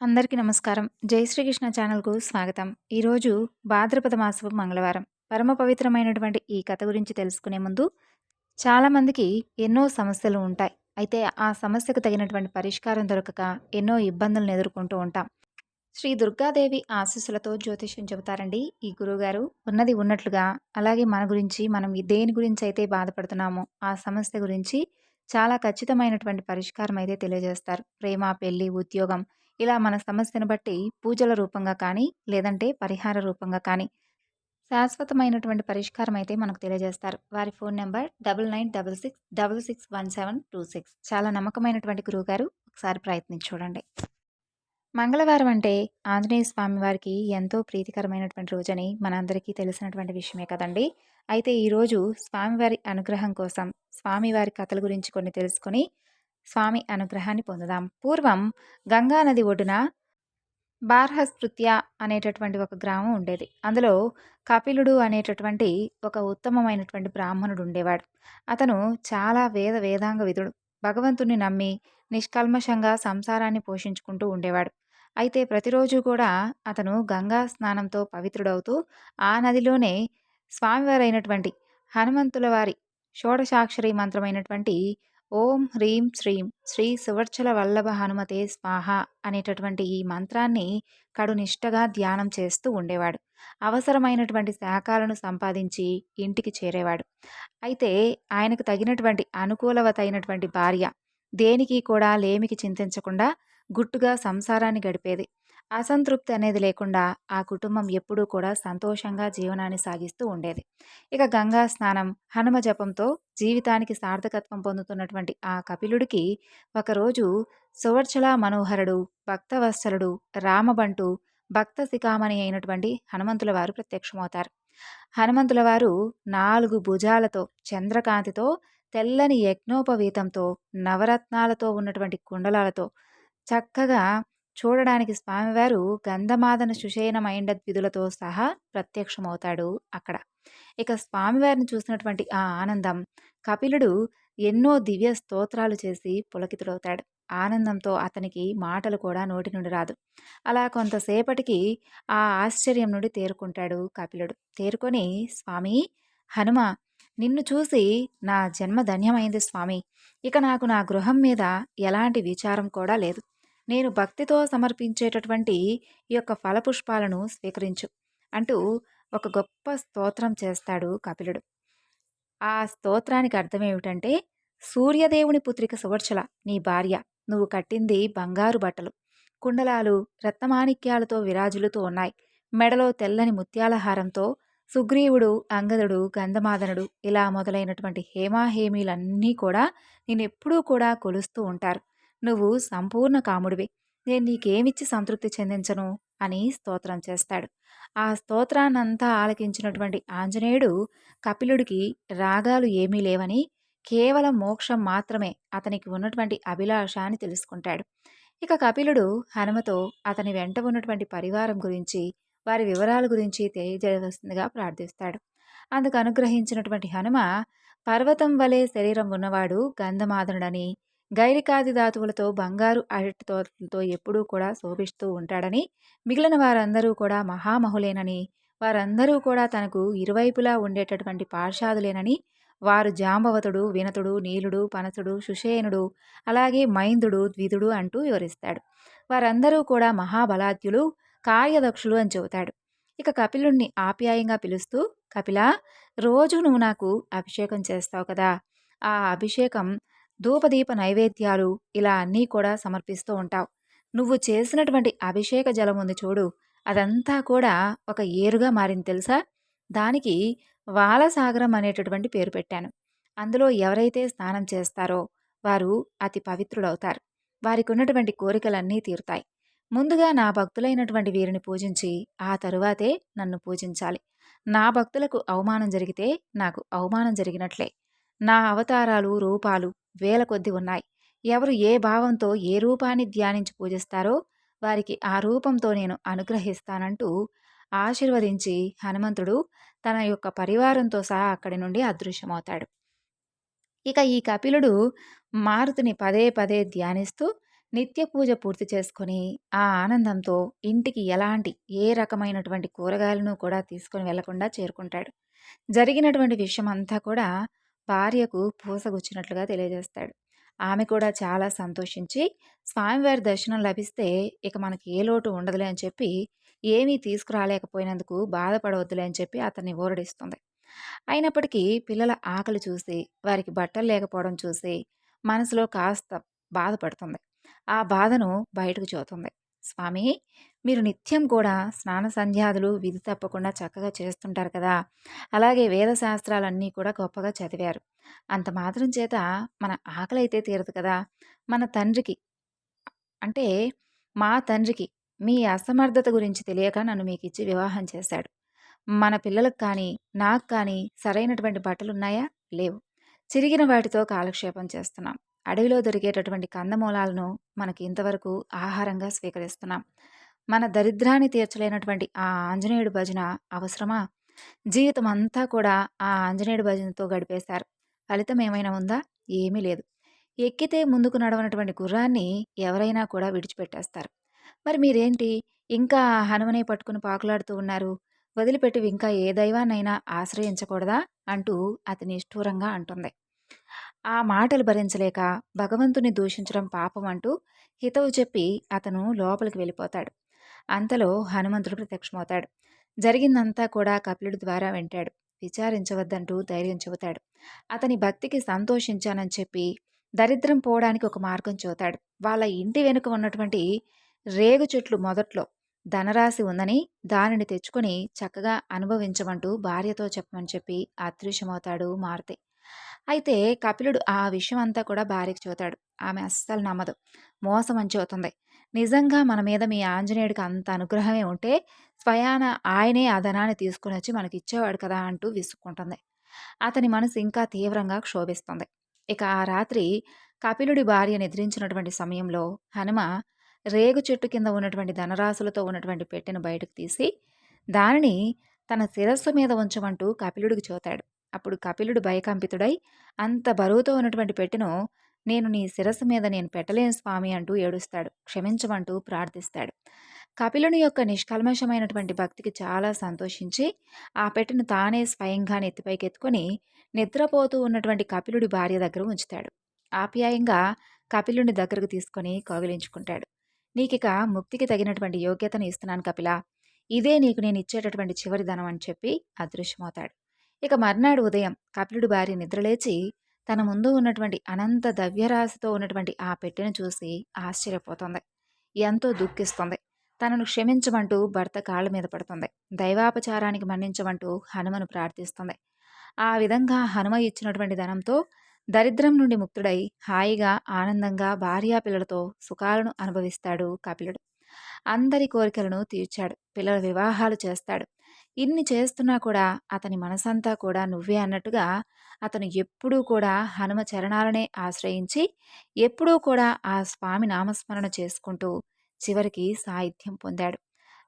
అందరికీ నమస్కారం. జై శ్రీకృష్ణ ఛానల్కు స్వాగతం. ఈరోజు భాద్రపద మాసపు మంగళవారం. పరమ పవిత్రమైనటువంటి ఈ కథ గురించి తెలుసుకునే ముందు చాలామందికి ఎన్నో సమస్యలు ఉంటాయి. అయితే ఆ సమస్యకు తగినటువంటి పరిష్కారం దొరకక ఎన్నో ఇబ్బందులను ఎదుర్కొంటూ ఉంటాం. శ్రీ దుర్గాదేవి ఆశీస్సులతో జ్యోతిష్యం చెబుతారండి. ఈ గురువుగారు ఉన్నది ఉన్నట్లుగా అలాగే మన గురించి మనం దేని గురించి అయితే బాధపడుతున్నామో ఆ సమస్య గురించి చాలా ఖచ్చితమైనటువంటి పరిష్కారం అయితే తెలియజేస్తారు. ప్రేమ పెళ్ళి ఉద్యోగం ఇలా మన సమస్యను బట్టి పూజల రూపంగా కానీ లేదంటే పరిహార రూపంగా కానీ శాశ్వతమైనటువంటి పరిష్కారం అయితే మనకు తెలియజేస్తారు. వారి phone number double nine double six double six one seven two six. చాలా నమ్మకమైనటువంటి గురువుగారు ఒకసారి ప్రయత్నించి చూడండి. మంగళవారం అంటే ఆంజనేయ స్వామి వారికి ఎంతో ప్రీతికరమైనటువంటి రోజని మనందరికీ తెలిసినటువంటి విషయమే కదండి. అయితే ఈరోజు స్వామివారి అనుగ్రహం కోసం స్వామివారి కథల గురించి కొన్ని తెలుసుకొని స్వామి అనుగ్రహాన్ని పొందుదాం. పూర్వం గంగా నది ఒడ్డున బార్హస్పృత్య అనేటటువంటి ఒక గ్రామం ఉండేది. అందులో కపిలుడు అనేటటువంటి ఒక ఉత్తమమైనటువంటి బ్రాహ్మణుడు ఉండేవాడు. అతను చాలా వేద వేదాంగ విధుడు భగవంతుని నమ్మి నిష్కల్మషంగా సంసారాన్ని పోషించుకుంటూ ఉండేవాడు. అయితే ప్రతిరోజు కూడా అతను గంగా స్నానంతో పవిత్రుడవుతూ ఆ నదిలోనే స్వామివారైనటువంటి హనుమంతుల వారి షోడశాక్షరి మంత్రమైనటువంటి ఓం హ్రీం శ్రీం శ్రీ సువర్చల వల్లభ హనుమతే స్వాహ అనేటటువంటి ఈ మంత్రాన్ని కడునిష్టగా ధ్యానం చేస్తూ ఉండేవాడు. అవసరమైనటువంటి శాఖలను సంపాదించి ఇంటికి చేరేవాడు. అయితే ఆయనకు తగినటువంటి అనుకూలవతైనటువంటి భార్య దేనికి కూడా లేమికి చింతించకుండా గుట్టుగా సంసారాన్ని గడిపేది. అసంతృప్తి అనేది లేకుండా ఆ కుటుంబం ఎప్పుడూ కూడా సంతోషంగా జీవనాన్ని సాగిస్తూ ఉండేది. ఇక గంగా స్నానం హనుమ జపంతో జీవితానికి సార్థకత్వం పొందుతున్నటువంటి ఆ కపిలుడికి ఒకరోజు సువర్చల మనోహరుడు భక్తవత్సలుడు రామబంటు భక్త శిఖామణి అయినటువంటి హనుమంతుల వారు ప్రత్యక్షమవుతారు. హనుమంతుల వారు నాలుగు భుజాలతో చంద్రకాంతితో తెల్లని యజ్ఞోపవీతంతో నవరత్నాలతో ఉన్నటువంటి కుండలాలతో చక్కగా చూడడానికి స్వామివారు గంధమాదన సుషేణ విధులతో సహా ప్రత్యక్షమవుతాడు అక్కడ. ఇక స్వామివారిని చూసినటువంటి ఆ ఆనందం కపిలుడు ఎన్నో దివ్య స్తోత్రాలు చేసి పులకితుడవుతాడు. ఆనందంతో అతనికి మాటలు కూడా నోటి నుండి రాదు. అలా కొంతసేపటికి ఆ ఆశ్చర్యం నుండి తేరుకుంటాడు కపిలుడు. తేరుకొని స్వామి హనుమ నిన్ను చూసి నా జన్మ ధన్యమైంది స్వామి. ఇక నాకు నా గృహం మీద ఎలాంటి విచారం కూడా లేదు. నేను భక్తితో సమర్పించేటటువంటి ఈ యొక్క ఫలపుష్పాలను స్వీకరించు అంటూ ఒక గొప్ప స్తోత్రం చేస్తాడు కపిలుడు. ఆ స్తోత్రానికి అర్థం ఏమిటంటే సూర్యదేవుని పుత్రిక సువర్చల నీ భార్య నువ్వు కట్టింది బంగారు బట్టలు. కుండలాలు రత్నమాణిక్యాలతో విరాజులుతూ ఉన్నాయి. మెడలో తెల్లని ముత్యాలహారంతో సుగ్రీవుడు అంగదుడు గంధమాదనుడు ఇలా మొదలైనటువంటి హేమాహేమీలన్నీ కూడా నేనెప్పుడూ కూడా కొలుస్తూ ఉంటారు. నువ్వు సంపూర్ణ కాముడివి. నేను నీకేమిచ్చి సంతృప్తి చెందించను? అని స్తోత్రం చేస్తాడు. ఆ స్తోత్రాన్నంతా ఆలకించినటువంటి ఆంజనేయుడు కపిలుడికి రాగాలు ఏమీ లేవని కేవలం మోక్షం మాత్రమే అతనికి ఉన్నటువంటి అభిలాష అని తెలుసుకుంటాడు. ఇక కపిలుడు హనుమతో అతని వెంట ఉన్నటువంటి పరివారం గురించి వారి వివరాల గురించి తెలియజేయవలసిందిగా ప్రార్థిస్తాడు. అందుకు అనుగ్రహించినటువంటి హనుమ పర్వతం వలె శరీరం ఉన్నవాడు గంధమాదనుడని గైరికాది ధాతువులతో బంగారు అరటి తోటలతో ఎప్పుడూ కూడా శోభిస్తూ ఉంటాడని మిగిలిన వారందరూ కూడా మహామహులేనని వారందరూ కూడా తనకు ఇరువైపులా ఉండేటటువంటి పార్షాదులేనని వారు జాంబవతుడు వినతుడు నీలుడు పనసుడు సుషేనుడు అలాగే మైందుడు ద్విధుడు అంటూ వివరిస్తాడు. వారందరూ కూడా మహాబలాద్యులు కార్యదక్షులు అని చెబుతాడు. ఇక కపిలుణ్ణి ఆప్యాయంగా పిలుస్తూ కపిల రోజు నువ్వు నాకు అభిషేకం చేస్తావు కదా. ఆ అభిషేకం ధూపదీప నైవేద్యాలు ఇలా అన్నీ కూడా సమర్పిస్తూ ఉంటావు. నువ్వు చేసినటువంటి అభిషేక జలం ఉంది చూడు అదంతా కూడా ఒక ఏరుగా మారింది తెలుసా? దానికి వాలసాగరం అనేటటువంటి పేరు పెట్టాను. అందులో ఎవరైతే స్నానం చేస్తారో వారు అతి పవిత్రులవుతారు. వారికి ఉన్నటువంటి కోరికలన్నీ తీరుతాయి. ముందుగా నా భక్తులైనటువంటి వీరిని పూజించి ఆ తరువాతే నన్ను పూజించాలి. నా భక్తులకు అవమానం జరిగితే నాకు అవమానం జరిగినట్లే. నా అవతారాలు రూపాలు వేల కొద్ది ఉన్నాయి ఎవరు ఏ భావంతో ఏ రూపాన్ని ధ్యానించి పూజిస్తారో వారికి ఆ రూపంతో నేను అనుగ్రహిస్తానంటూ ఆశీర్వదించి హనుమంతుడు తన యొక్క పరివారంతో సహా అక్కడి నుండి అదృశ్యమవుతాడు ఇక ఈ కపిలుడు మారుతిని పదే పదే ధ్యానిస్తూ నిత్య పూజ పూర్తి చేసుకొని, ఆ ఆనందంతో ఇంటికి ఎలాంటి ఏ రకమైనటువంటి కూరగాయలను కూడా తీసుకొని వెళ్ళకుండా చేరుకుంటాడు. జరిగినటువంటి విషయమంతా కూడా భార్యకు పూసగుచ్చినట్లుగా తెలియజేస్తాడు. ఆమె కూడా చాలా సంతోషించి, స్వామివారి దర్శనం లభిస్తే ఇక మనకి ఏ లోటు ఉండదులే అని చెప్పి, ఏమీ తీసుకురాలేకపోయినందుకు బాధపడవద్దులే అని చెప్పి అతన్ని ఊరడిస్తుంది. అయినప్పటికీ పిల్లల ఆకలి చూసి, వారికి బట్టలు లేకపోవడం చూసి, మనసులో కాస్త బాధపడుతుంది. ఆ బాధను బయటకు చూతుంది స్వామి మీరు నిత్యం కూడా స్నాన సంధ్యాదులు విధి తప్పకుండా చక్కగా చేస్తుంటారు కదా! అలాగే వేద శాస్త్రాలన్నీ కూడా గొప్పగా చదివారు. అంత మాత్రం చేత మన ఆకలి అయితే తీరదు కదా! మన తండ్రికి అంటే మా తండ్రికి మీ అసమర్థత గురించి తెలియక నన్ను మీకు ఇచ్చి వివాహం చేశాడు. మన పిల్లలకు కానీ, నాకు కానీ సరైనటువంటి బట్టలు ఉన్నాయా లేవు. చిరిగిన వాటితో కాలక్షేపం చేస్తున్నాం. అడవిలో దొరికేటటువంటి కందమూలాలను మనకి ఇంతవరకు ఆహారంగా స్వీకరిస్తున్నాం. మన దరిద్రాన్ని తీర్చలేనటువంటి ఆ ఆంజనేయుడి భజన అవసరమా? జీవితం అంతా కూడా ఆ ఆంజనేయుడి భజనతో గడిపేశారు. ఫలితం ఏమైనా ఉందా? ఏమీ లేదు. ఎక్కితే ముందుకు నడవనటువంటి గుర్రాన్ని ఎవరైనా కూడా విడిచిపెట్టేస్తారు. మరి మీరేంటి ఇంకా హనుమనే పట్టుకుని పాకులాడుతూ ఉన్నారు? వదిలిపెట్టి ఇంకా ఏ దైవాన్నైనా ఆశ్రయించకూడదా? అంటూ అతని నిష్ఠూరంగా అంటుంది. ఆ మాటలు భరించలేక భగవంతుని దూషించడం పాపం అంటూ హితవు చెప్పి అతను లోపలికి వెళ్ళిపోతాడు. అంతలో హనుమంతుడు ప్రత్యక్షమవుతాడు. జరిగిందంతా కూడా కపిలుడి ద్వారా వింటాడు. విచారించవద్దంటూ ధైర్యం చెబుతాడు. అతని భక్తికి సంతోషించానని చెప్పి దరిద్రం పోవడానికి ఒక మార్గం చూతాడు వాళ్ళ ఇంటి వెనుక ఉన్నటువంటి రేగు చెట్లు మొదట్లో ధనరాశి ఉందని దానిని తెచ్చుకొని చక్కగా అనుభవించమంటూ భార్యతో చెప్పమని చెప్పి అదృశ్యమవుతాడు మారుతి. అయితే కపిలుడు ఆ విషయం అంతా కూడా భార్యకు చూతాడు ఆమె అస్సలు నమ్మదు. మోసం అని నిజంగా మన మీద మీ ఆంజనేయుడికి అంత అనుగ్రహమే ఉంటే స్వయాన ఆయనే ఆ ధనాన్ని తీసుకుని వచ్చి మనకి ఇచ్చేవాడు కదా అంటూ విసుక్కుంటుంది. అతని మనసు ఇంకా తీవ్రంగా క్షోభిస్తుంది. ఇక ఆ రాత్రి కపిలుడి భార్య నిద్రించినటువంటి సమయంలో హనుమ రేగు చెట్టు కింద ఉన్నటువంటి ధనరాశులతో ఉన్నటువంటి పెట్టెను బయటకు తీసి దానిని తన శిరస్సు మీద ఉంచమంటూ కపిలుడికి చూతాడు అప్పుడు కపిలుడు భయకంపితుడై అంత బరువుతో ఉన్నటువంటి పెట్టెను నేను నీ శిరస్సు మీద నేను పెట్టలేను స్వామి అంటూ ఏడుస్తాడు. క్షమించమంటూ ప్రార్థిస్తాడు. కపిలుని యొక్క నిష్కల్మషమైనటువంటి భక్తికి చాలా సంతోషించి ఆ పెట్టెను తానే స్వయంగా నెత్తిపైకెత్తుకొని నిద్రపోతూ ఉన్నటువంటి కపిలుడి భార్య దగ్గర ఉంచుతాడు. ఆప్యాయంగా కపిలుని దగ్గరకు తీసుకొని కౌగిలించుకుంటాడు. నీకిక ముక్తికి తగినటువంటి యోగ్యతను ఇస్తున్నాను కపిల ఇదే నీకు నేను ఇచ్చేటటువంటి చివరి ధనం అని చెప్పి అదృశ్యమవుతాడు ఇక మర్నాడు ఉదయం కపిలుడి భార్య నిద్రలేచి తన ముందు ఉన్నటువంటి అనంత ద్రవ్యరాశితో ఉన్నటువంటి ఆ పెట్టెను చూసి ఆశ్చర్యపోతుంది. ఎంతో దుఃఖిస్తుంది. తనను క్షమించమంటూ భర్త కాళ్ళ మీద పడుతుంది. దైవాపచారానికి మన్నించమంటూ హనుమను ప్రార్థిస్తుంది. ఆ విధంగా హనుమ ఇచ్చినటువంటి ధనంతో దరిద్రం నుండి ముక్తుడై హాయిగా ఆనందంగా భార్యా పిల్లలతో సుఖాలను అనుభవిస్తాడు కపిలుడు. అందరి కోరికలను తీర్చాడు. పిల్లల వివాహాలు చేస్తాడు. ఇన్ని చేస్తున్నా కూడా అతని మనసంతా కూడా నువ్వే అన్నట్టుగా అతను ఎప్పుడూ కూడా హనుమ చరణాలనే ఆశ్రయించి ఎప్పుడూ కూడా ఆ స్వామి నామస్మరణ చేసుకుంటూ చివరికి సాహిత్యం పొందాడు.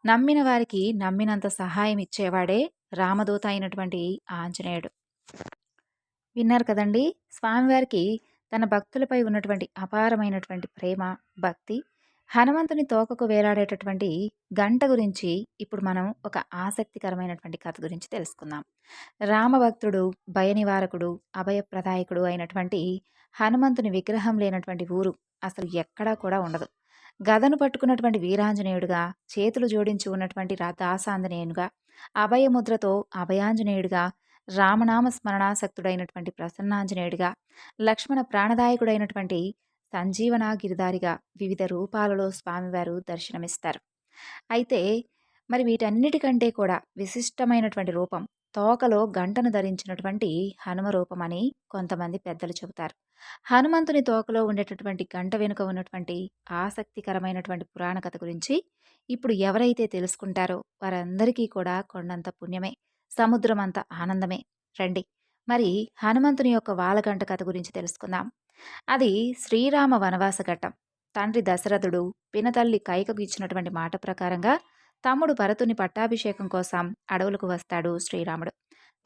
నమ్మిన వారికి నమ్మినంత సహాయం ఇచ్చేవాడే రామదూత అయినటువంటి ఆంజనేయుడు. విన్నారు కదండి స్వామివారికి తన భక్తులపై ఉన్నటువంటి అపారమైనటువంటి ప్రేమ భక్తి హనుమంతుని తోకకు వేలాడేటటువంటి గంట గురించి ఇప్పుడు మనం ఒక ఆసక్తికరమైనటువంటి కథ గురించి తెలుసుకుందాం. రామభక్తుడు భయనివారకుడు అభయప్రదాయకుడు అయినటువంటి హనుమంతుని విగ్రహం లేనటువంటి ఊరు అసలు ఎక్కడా కూడా ఉండదు. గదను పట్టుకున్నటువంటి వీరాంజనేయుడుగా చేతులు జోడించి ఉన్నటువంటి దాసాంజనేయునిగా అభయముద్రతో అభయాంజనేయుడిగా రామనామ స్మరణాసక్తుడైనటువంటి ప్రసన్నాంజనేయుడిగా లక్ష్మణ ప్రాణదాయకుడైనటువంటి సంజీవన గిరిదారిగా వివిధ రూపాలలో స్వామివారు దర్శనమిస్తారు. అయితే మరి వీటన్నిటికంటే కూడా విశిష్టమైనటువంటి రూపం తోకలో గంటను ధరించినటువంటి హనుమ రూపమని కొంతమంది పెద్దలు చెబుతారు. హనుమంతుని తోకలో ఉండేటటువంటి గంట వెనుక ఉన్నటువంటి ఆసక్తికరమైనటువంటి పురాణ కథ గురించి ఇప్పుడు ఎవరైతే తెలుసుకుంటారో వారందరికీ కూడా కొండంత పుణ్యమే సముద్రం అంత ఆనందమే. రండి మరి హనుమంతుని యొక్క వాలగంట కథ గురించి తెలుసుకుందాం. అది శ్రీరామ వనవాస ఘట్టం. తండ్రి దశరథుడు పినతల్లి కైకకు ఇచ్చినటువంటి మాట ప్రకారంగా తమ్ముడు భరతుని పట్టాభిషేకం కోసం అడవులకు వస్తాడు శ్రీరాముడు.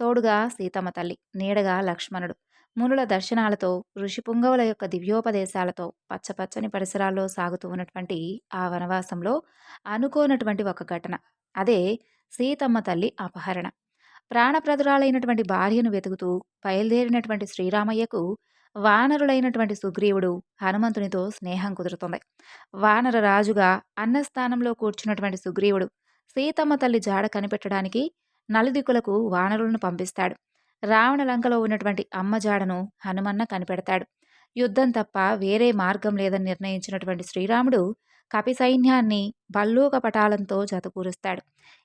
తోడుగా సీతమ్మ తల్లి నీడగా లక్ష్మణుడు. మునుల దర్శనాలతో ఋషి పుంగవుల యొక్క దివ్యోపదేశాలతో పచ్చపచ్చని పరిసరాల్లో సాగుతూ ఉన్నటువంటి ఆ వనవాసంలో అనుకోనటువంటి ఒక ఘటన. అదే సీతమ్మ తల్లి అపహరణ. ప్రాణప్రదురాలైనటువంటి భార్యను వెతుకుతూ బయలుదేరినటువంటి శ్రీరామయ్యకు వానరులైనటువంటి సుగ్రీవుడు హనుమంతునితో స్నేహం కుదురుతుంది. వానర రాజుగా అన్నస్థానంలో కూర్చున్నటువంటి సుగ్రీవుడు సీతమ్మ తల్లి జాడ కనిపెట్టడానికి నలుదిక్కులకు వానరులను పంపిస్తాడు. రావణ లంకలో ఉన్నటువంటి అమ్మ జాడను హనుమన్న కనిపెడతాడు. యుద్ధం తప్ప వేరే మార్గం లేదని నిర్ణయించినటువంటి శ్రీరాముడు కపి సైన్యాన్ని బల్లూక పటాలంతో జతకూరుస్తాడు.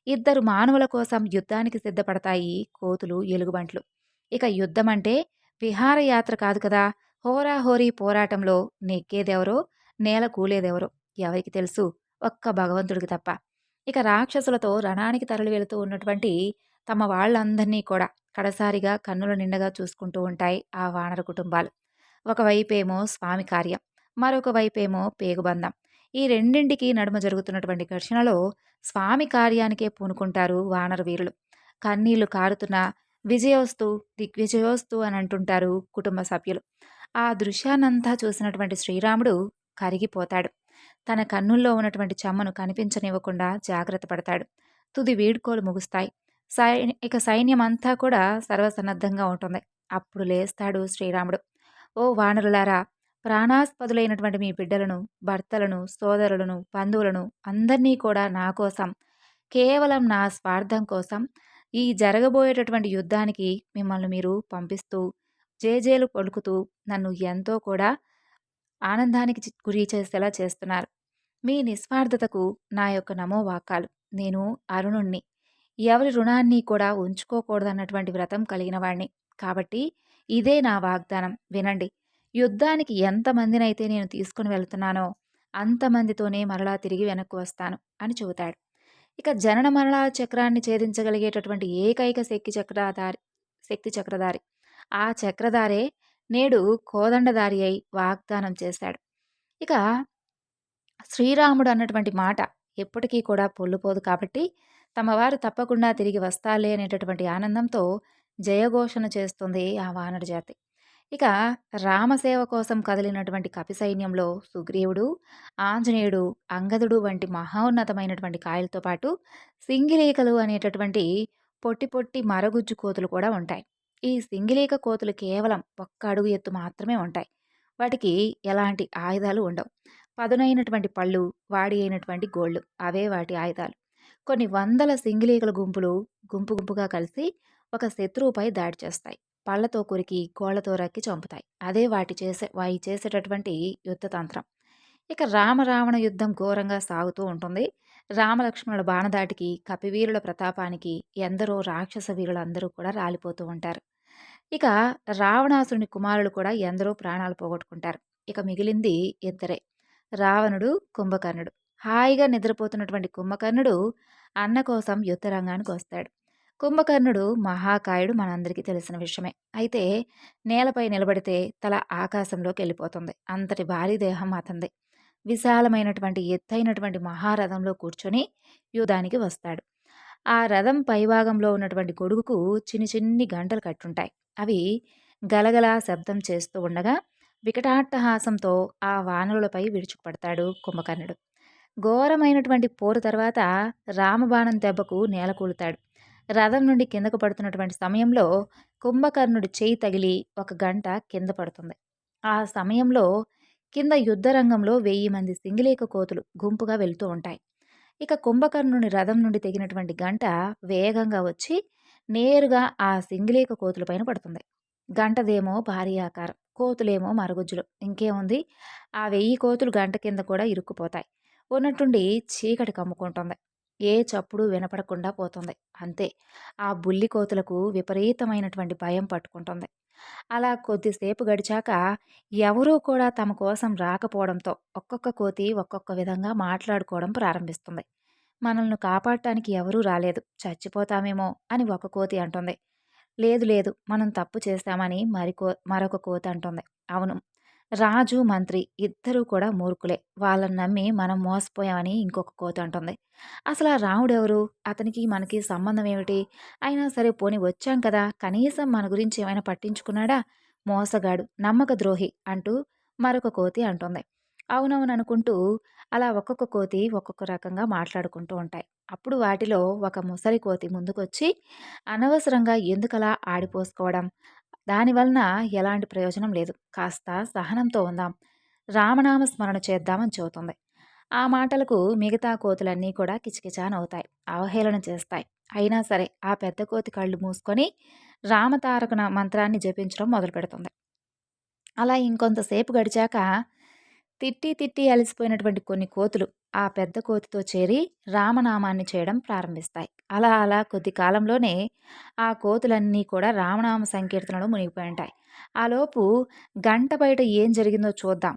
ఇద్దరు మానవుల కోసం యుద్ధానికి సిద్ధపడతాయి కోతులు ఎలుగుబంట్లు. ఇక యుద్ధం అంటే విహారయాత్ర కాదు కదా! హోరాహోరీ పోరాటంలో నెగ్గేదెవరో నేల కూలేదెవరో ఎవరికి తెలుసు? ఒక్క భగవంతుడికి తప్ప. ఇక రాక్షసులతో రణానికి తరలి వెళుతూ ఉన్నటువంటి తమ వాళ్ళందరినీ కూడా కడసారిగా కన్నుల నిండగా చూసుకుంటూ ఉంటాయి ఆ వానర కుటుంబాలు. ఒకవైపేమో స్వామి కార్యం మరొక వైపేమో పేగుబంధం. ఈ రెండింటికి నడుమ జరుగుతున్నటువంటి ఘర్షణలో స్వామి కార్యానికే పూనుకుంటారు వానర వీరులు. కన్నీళ్ళు కారుతున్న విజయోస్తు దిగ్విజయోస్తు అని అంటుంటారు కుటుంబ సభ్యులు. ఆ దృశ్యానంతా చూసినటువంటి శ్రీరాముడు కరిగిపోతాడు. తన కన్నుల్లో ఉన్నటువంటి చెమ్మను కనిపించనివ్వకుండా జాగ్రత్త పడతాడు. తుది వీడ్కోలు ముగుస్తాయి. సై ఇక సైన్యం అంతా కూడా సర్వసన్నద్ధంగా ఉంటుంది. అప్పుడు లేస్తాడు శ్రీరాముడు. ఓ వానరులారా ప్రాణాస్పదులైనటువంటి మీ బిడ్డలను భర్తలను సోదరులను బంధువులను అందరినీ కూడా నా కోసం కేవలం నా స్వార్థం కోసం ఈ జరగబోయేటటువంటి యుద్ధానికి మిమ్మల్ని మీరు పంపిస్తూ జేజేలు పలుకుతూ నన్ను ఎంతో కూడా ఆనందానికి గురి చేసేలా చేస్తున్నారు. మీ నిస్వార్థతకు నా యొక్క నమో వాకాలు నేను అరుణుణ్ణి. ఎవరి రుణాన్ని కూడా ఉంచుకోకూడదన్నటువంటి వ్రతం కలిగిన వాణ్ణి. కాబట్టి ఇదే నా వాగ్దానం. వినండి. యుద్ధానికి ఎంతమందినైతే నేను తీసుకుని వెళ్తున్నానో అంతమందితోనే మరలా తిరిగి వెనక్కు వస్తాను అని చెబుతాడు. ఇక జనన మరణ చక్రాన్ని ఛేదించగలిగేటటువంటి ఏకైక శక్తి చక్రధారి శక్తి చక్రధారి. ఆ చక్రధారే నేడు కోదండధారి అయి వాగ్దానం చేశాడు. ఇక శ్రీరాముడు అన్నటువంటి మాట ఎప్పటికీ కూడా పొల్లుపోదు కాబట్టి తమ వారు తప్పకుండా తిరిగి వస్తాలే అనేటటువంటి ఆనందంతో జయఘోషణ చేస్తుంది ఆ వానర జాతి. ఇక రామసేవ కోసం కదిలినటువంటి కపి సైన్యంలో సుగ్రీవుడు ఆంజనేయుడు అంగదుడు వంటి మహోన్నతమైనటువంటి కాయలతో పాటు సింగిలీకలు అనేటటువంటి పొట్టి పొట్టి మరగుజ్జు కోతులు కూడా ఉంటాయి. ఈ సింగిలీక కోతులు కేవలం ఒక్క అడుగు ఎత్తు మాత్రమే ఉంటాయి. వాటికి ఎలాంటి ఆయుధాలు ఉండవు. పదునైనటువంటి పళ్ళు వాడి అయినటువంటి గోళ్ళు అవే వాటి ఆయుధాలు. కొన్ని వందల సింగిలేకల గుంపులు గుంపు గుంపుగా కలిసి ఒక శత్రువుపై దాడి చేస్తాయి. పళ్ళతో కొరికి కోళ్ళతో రక్కి చంపుతాయి. అదే వాటి చేసే వాయి చేసేటటువంటి యుద్ధతంత్రం ఇక రామరావణ యుద్ధం ఘోరంగా సాగుతూ ఉంటుంది. రామలక్ష్మణుల బాణదాటికి కపివీరుల ప్రతాపానికి ఎందరో రాక్షస వీరులందరూ కూడా రాలిపోతూ ఉంటారు. ఇక రావణాసురుని కుమారులు కూడా ఎందరో ప్రాణాలు పోగొట్టుకుంటారు. ఇక మిగిలింది ఇద్దరే. రావణుడు కుంభకర్ణుడు. హాయిగా నిద్రపోతున్నటువంటి కుంభకర్ణుడు అన్న కోసం యుద్ధరంగానికి వస్తాడు. కుంభకర్ణుడు మహాకాయుడు మనందరికీ తెలిసిన విషయమే. అయితే నేలపై నిలబడితే తల ఆకాశంలోకి వెళ్ళిపోతుంది. అంతటి భారీ దేహం అతంది విశాలమైనటువంటి ఎత్తైనటువంటి మహారథంలో కూర్చొని యుద్ధానికి వస్తాడు. ఆ రథం పైభాగంలో ఉన్నటువంటి గొడుగుకు చిన్ని చిన్ని గంటలు కట్టుంటాయి. అవి గలగల శబ్దం చేస్తూ ఉండగా వికటాట్టహాసంతో ఆ వానరులపై విరుచుకుపడతాడు కుంభకర్ణుడు. ఘోరమైనటువంటి పోరు తర్వాత రామబాణం దెబ్బకు నేలకూలుతాడు రథం నుండి కిందకు పడుతున్నటువంటి సమయంలో కుంభకర్ణుడి చేయి తగిలి ఒక గంట కింద పడుతుంది. ఆ సమయంలో కింద యుద్ధరంగంలో వెయ్యి మంది సింగిలేక కోతులు గుంపుగా వెళ్తూ ఉంటాయి. ఇక కుంభకర్ణుని రథం నుండి తెగినటువంటి గంట వేగంగా వచ్చి నేరుగా ఆ సింగిలేక కోతుల పైన పడుతుంది. గంటదేమో భారీ ఆకారం కోతులేమో మరుగుజ్జులు ఇంకేముంది? ఆ వెయ్యి కోతులు గంట కింద కూడా ఇరుక్కుపోతాయి. ఉన్నట్టుండి చీకటి కమ్ముకుంటుంది. ఏ చప్పుడు వినపడకుండా పోతుంది. అంతే. ఆ బుల్లి కోతులకు విపరీతమైనటువంటి భయం పట్టుకుంటుంది. అలా కొద్దిసేపు గడిచాక ఎవరూ కూడా తమ కోసం రాకపోవడంతో ఒక్కొక్క కోతి ఒక్కొక్క విధంగా మాట్లాడుకోవడం ప్రారంభిస్తుంది. మనల్ని కాపాడటానికి ఎవరూ రాలేదు. చచ్చిపోతామేమో అని ఒక కోతి అంటుంది. లేదు లేదు. మనం తప్పు చేస్తామని మరి కో మరొక కోతి అంటుంది. అవును. రాజు మంత్రి ఇద్దరూ కూడా మూర్ఖులే. వాళ్ళని నమ్మి మనం మోసపోయామని ఇంకొక కోత అంటుంది. అసలు ఆ రాముడెవరు? అతనికి మనకి సంబంధం ఏమిటి? అయినా సరే పోని వచ్చాం కదా. కనీసం మన గురించి ఏమైనా పట్టించుకున్నాడా? మోసగాడు నమ్మక ద్రోహి అంటూ మరొక కోతి అంటుంది. అవునవును అనుకుంటూ అలా ఒక్కొక్క కోతి ఒక్కొక్క రకంగా మాట్లాడుకుంటూ ఉంటాయి. అప్పుడు వాటిలో ఒక ముసలి కోతి ముందుకొచ్చి అనవసరంగా ఎందుకలా ఆడిపోసుకోవడం? దానివలన ఎలాంటి ప్రయోజనం లేదు. కాస్త సహనంతో ఉందాం. రామనామ స్మరణ చేద్దామని చెబుతుంది. ఆ మాటలకు మిగతా కోతులన్నీ కూడా కిచకిచానవుతాయి. అవహేళన చేస్తాయి. అయినా సరే ఆ పెద్ద కోతి కళ్ళు మూసుకొని రామతారకన మంత్రాన్ని జపించడం మొదలు పెడుతుంది. అలా ఇంకొంతసేపు గడిచాక తిట్టి తిట్టి అలసిపోయినటువంటి కొన్ని కోతులు ఆ పెద్ద కోతితో చేరి రామనామాన్ని చేయడం ప్రారంభిస్తాయి. అలా అలా కొద్ది కాలంలోనే ఆ కోతులన్నీ కూడా రామనామ సంకీర్తనలో మునిగిపోయి ఉంటాయి. ఆలోపు గంట బయట ఏం జరిగిందో చూద్దాం.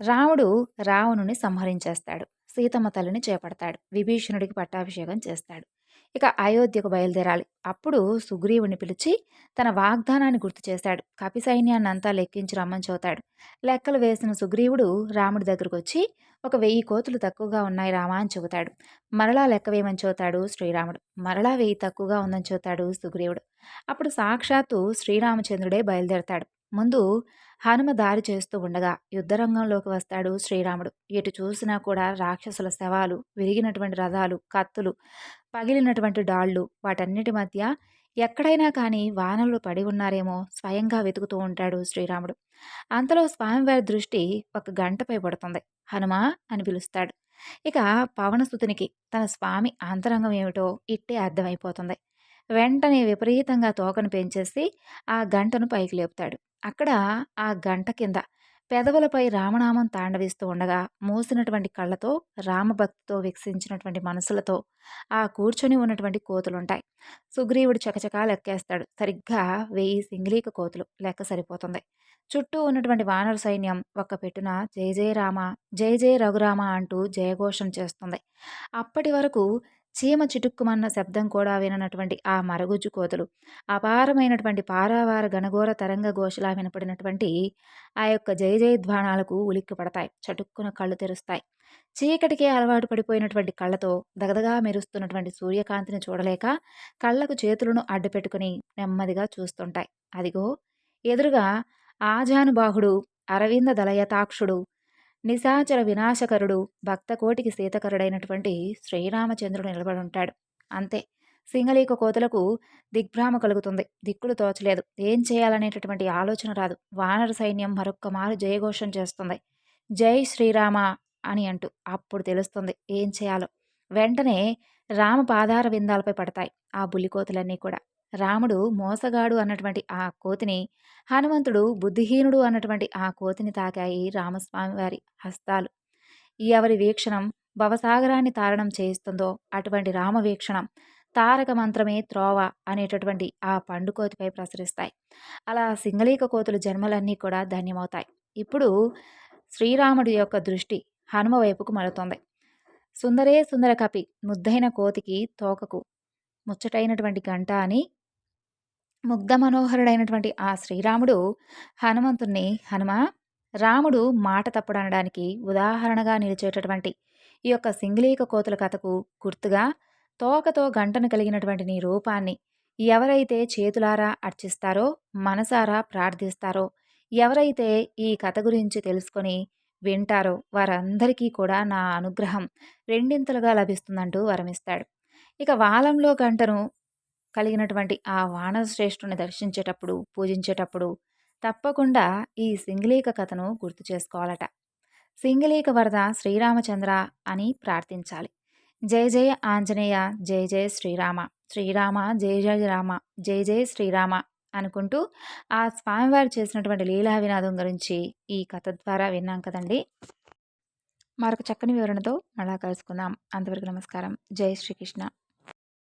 రాముడు రావణుని సంహరించేస్తాడు. సీతమ్మ తల్లిని చేపడతాడు. విభీషణుడికి పట్టాభిషేకం చేస్తాడు. ఇక అయోధ్యకు బయలుదేరాలి. అప్పుడు సుగ్రీవుని పిలిచి తన వాగ్దానాన్ని గుర్తు చేశాడు కపి సైన్యాన్ని అంతా లెక్కించి రమ్మని చెబుతాడు. లెక్కలు వేసిన సుగ్రీవుడు రాముడి దగ్గరకు వచ్చి ఒక వెయ్యి కోతులు తక్కువగా ఉన్నాయి రామా అని చెబుతాడు. మరలా లెక్క వేయమని చూతాడు శ్రీరాముడు. మరలా వెయ్యి తక్కువగా ఉందని చూతాడు సుగ్రీవుడు. అప్పుడు సాక్షాత్తు శ్రీరామచంద్రుడే బయలుదేరతాడు. ముందు హనుమ దారి చేస్తూ ఉండగా యుద్ధరంగంలోకి వస్తాడు శ్రీరాముడు. ఎటు చూసినా కూడా రాక్షసుల శవాలు విరిగినటువంటి రథాలు కత్తులు పగిలినటువంటి డాళ్ళు వాటన్నిటి మధ్య ఎక్కడైనా కానీ వానలు పడి ఉన్నారేమో స్వయంగా వెతుకుతూ ఉంటాడు శ్రీరాముడు. అంతలో స్వామివారి దృష్టి ఒక గంటపై పడుతుంది. హనుమా అని పిలుస్తాడు. ఇక పవనసుతునికి తన స్వామి అంతరంగం ఏమిటో ఇట్టే అర్థమైపోతుంది. వెంటనే విపరీతంగా తోకను పెంచేసి ఆ గంటను పైకి లేపుతాడు. అక్కడ ఆ గంట కింద పెదవులపై రామనామం తాండవిస్తూ ఉండగా మూసినటువంటి కళ్ళతో రామభక్తితో వికసించినటువంటి మనసులతో ఆ కూర్చొని ఉన్నటువంటి కోతులుంటాయి. సుగ్రీవుడు చకచకా లెక్కేస్తాడు. సరిగ్గా వెయ్యి సింగిలీక కోతులు లెక్క సరిపోతుంది. చుట్టూ ఉన్నటువంటి వానర సైన్యం ఒక్క పెట్టున జయ జయ రామ జయ జయ రఘురామ అంటూ జయఘోషం చేస్తుంది. అప్పటి వరకు చీమ చిటుక్కుమన్న శబ్దం కూడా విననటువంటి ఆ మరగుజ్జు కోతులు. అపారమైనటువంటి పారావార గణఘోర తరంగ ఘోషలా వినపడినటువంటి ఆ యొక్క జయ జయధ్వానాలకు ఉలిక్కి పడతాయి. చటుక్కున కళ్ళు తెరుస్తాయి. చీకటికే అలవాటు పడిపోయినటువంటి కళ్ళతో దగదగా మెరుస్తున్నటువంటి సూర్యకాంతిని చూడలేక కళ్ళకు చేతులను అడ్డుపెట్టుకుని నెమ్మదిగా చూస్తుంటాయి. అదిగో ఎదురుగా ఆజానుబాహుడు అరవింద దళయతాక్షుడు నిశాచర వినాశకరుడు భక్తకోటికి సీతకరుడైనటువంటి శ్రీరామచంద్రుడు నిలబడి ఉంటాడు. అంతే. సింగలీక కోతలకు దిగ్భ్రామ కలుగుతుంది. దిక్కులు తోచలేదు. ఏం చేయాలనేటటువంటి ఆలోచన రాదు. వానర సైన్యం మరొక్క మారు జయఘోషం చేస్తుంది. జై శ్రీరామ అని అంటూ అప్పుడు తెలుస్తుంది ఏం చేయాలో. వెంటనే రామ పాదార విందాలపై పడతాయి ఆ బుల్లికోతులన్నీ కూడా. రాముడు మోసగాడు అన్నటువంటి ఆ కోతిని హనుమంతుడు బుద్ధిహీనుడు అన్నటువంటి ఆ కోతిని తాకాయి రామస్వామి వారి హస్తాలు ఎవరి వీక్షణం భవసాగరాన్ని తారణం చేయిస్తుందో అటువంటి రామ వీక్షణం తారక మంత్రమే త్రోవ అనేటటువంటి ఆ పండుకోతిపై ప్రసరిస్తాయి. అలా సింగళీక కోతుల జన్మలన్నీ కూడా ధన్యమవుతాయి. ఇప్పుడు శ్రీరాముడి యొక్క దృష్టి హనుమ వైపుకు మలుతుంది సుందరే సుందర కపి ముద్దైన కోతికి తోకకు ముచ్చటైనటువంటి గంట అని ముగ్ధ మనోహరుడైనటువంటి ఆ శ్రీరాముడు హనుమంతుణ్ణి హనుమ రాముడు మాట తప్పడనడానికి ఉదాహరణగా నిలిచేటటువంటి ఈ యొక్క సింగిలీక కోతుల కథకు గుర్తుగా తోకతో గంటను కలిగినటువంటి నీ రూపాన్ని ఎవరైతే చేతులారా అర్చిస్తారో మనసారా ప్రార్థిస్తారో ఎవరైతే ఈ కథ గురించి తెలుసుకొని వింటారో వారందరికీ కూడా నా అనుగ్రహం రెండింతలుగా లభిస్తుందంటూ వరమిస్తాడు. ఇక వాలంలో గంటను కలిగినటువంటి ఆ వానశ్రేష్ఠుని దర్శించేటప్పుడు పూజించేటప్పుడు తప్పకుండా ఈ సింగిలీక కథను గుర్తు చేసుకోవాలట. సింగిలీక వరద శ్రీరామచంద్ర అని ప్రార్థించాలి. జయ జయ ఆంజనేయ జయ జయ శ్రీరామ శ్రీరామ జయ జయ రామ జయ జయ శ్రీరామ అనుకుంటూ ఆ స్వామివారు చేసినటువంటి లీలా వినాదం గురించి ఈ కథ ద్వారా విన్నాం కదండి. మరొక చక్కని వివరణతో మళ్ళా కలుసుకుందాం. అంతవరకు నమస్కారం. జై శ్రీకృష్ణ.